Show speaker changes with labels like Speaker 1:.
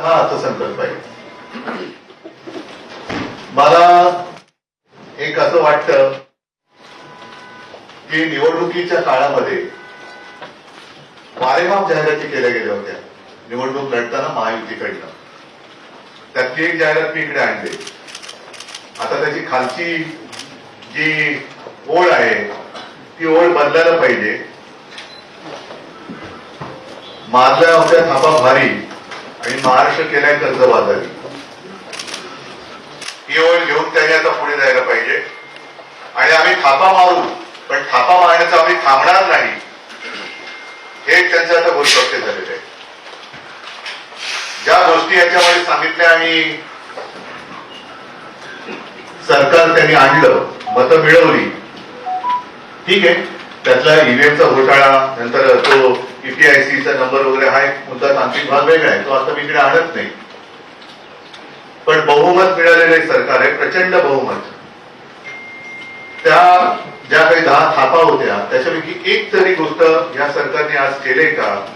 Speaker 1: हा अर्थसंकल्प आहे. मला एक असं वाटतं की निवडणुकीच्या काळामध्ये वारेमाप जाहिराती केल्या गेल्या होत्या. निवडणूक लढताना महायुतीकडनं. त्यातली एक जाहिरात मी इकडे आणली. आता त्याची खालची जी ओळ आहे ती ओळ बदलायला पाहिजे. मारल्या होत्या थापा भारी. महाराष्ट्र केलाय कर्जबाजारी ही ओळ घेऊन त्याने आता पुढे जायला पाहिजे. आणि आम्ही थापा मारू पण थापा मारण्याचं आम्ही थांबणार नाही. हे त्यांचं आता बोलपक्ष झालेलं आहे ज्या गोष्टी याच्यामध्ये सांगितल्या आणि सरकार त्यांनी आणलं मतं मिळवली ठीक आहे. त्यातला ईव्हीएमचा घोटाळा नंतर तो ईपीआयसीचा नंबर वगैरे हा एक मुद्दा तांत्रिक भाग वेगळा आहे तो आता मी इकडे आणत नाही. पण बहुमत मिळालेले सरकार आहे प्रचंड बहुमत. त्या ज्या काही दहा थापा होत्या त्याच्यापैकी एक तरी गोष्ट या सरकारने आज केले का?